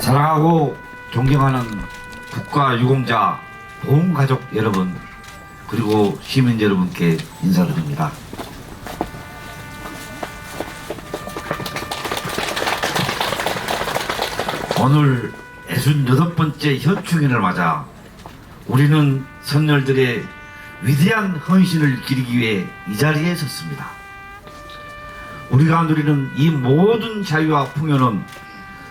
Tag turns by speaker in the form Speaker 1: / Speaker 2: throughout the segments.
Speaker 1: 사랑하고 존경하는 국가 유공자 보훈 가족 여러분 그리고 시민 여러분께 인사드립니다. 오늘 68번째 현충일을 맞아 우리는 선열들의 위대한 헌신을 기리기 위해 이 자리에 섰습니다. 우리가 누리는 이 모든 자유와 풍요는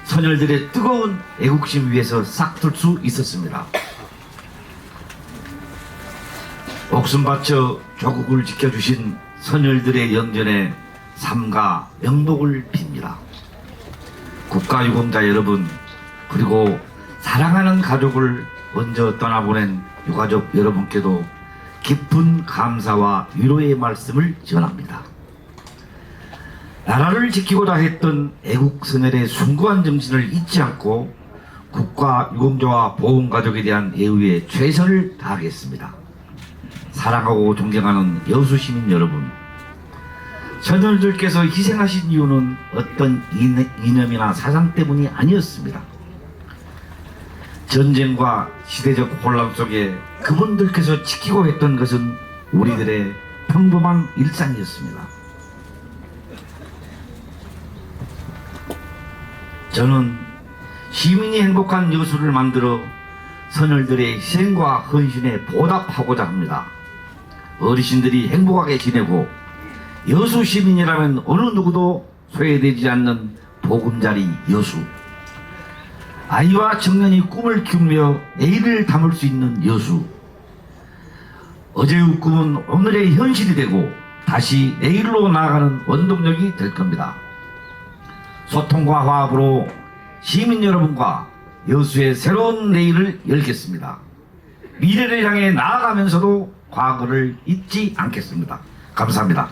Speaker 1: 선열들의 뜨거운 애국심 위에서 싹들 수 있었습니다. 목숨 바쳐 조국을 지켜주신 선열들의 영전에 삼가 명복을 빕니다. 국가유공자 여러분 그리고 사랑하는 가족을 먼저 떠나보낸 유가족 여러분께도 깊은 감사와 위로의 말씀을 전합니다. 나라를 지키고자 했던 애국 선열의 숭고한 정신을 잊지 않고 국가 유공자와 보훈가족에 대한 애우에 최선을 다하겠습니다. 사랑하고 존경하는 여수 시민 여러분, 선열들께서 희생하신 이유는 어떤 이념- 이념이나 사상 때문이 아니었습니다. 전쟁과 시대적 혼란 속에 그분들께서 지키고 했던 것은 우리들의 평범한 일상이었습니다. 저는 시민이 행복한 여수를 만들어 선열들의 희생과 헌신에 보답하고자 합니다. 어르신들이 행복하게 지내고 여수 시민이라면 어느 누구도 소외되지 않는 보금자리 여수. 아이와 청년이 꿈을 키우며 내일을 담을 수 있는 여수. 어제의 꿈은 오늘의 현실이 되고 다시 내일로 나아가는 원동력이 될 겁니다. 소통과 화합으로 시민 여러분과 여수의 새로운 내일을 열겠습니다. 미래를 향해 나아가면서도 과거를 잊지 않겠습니다. 감사합니다.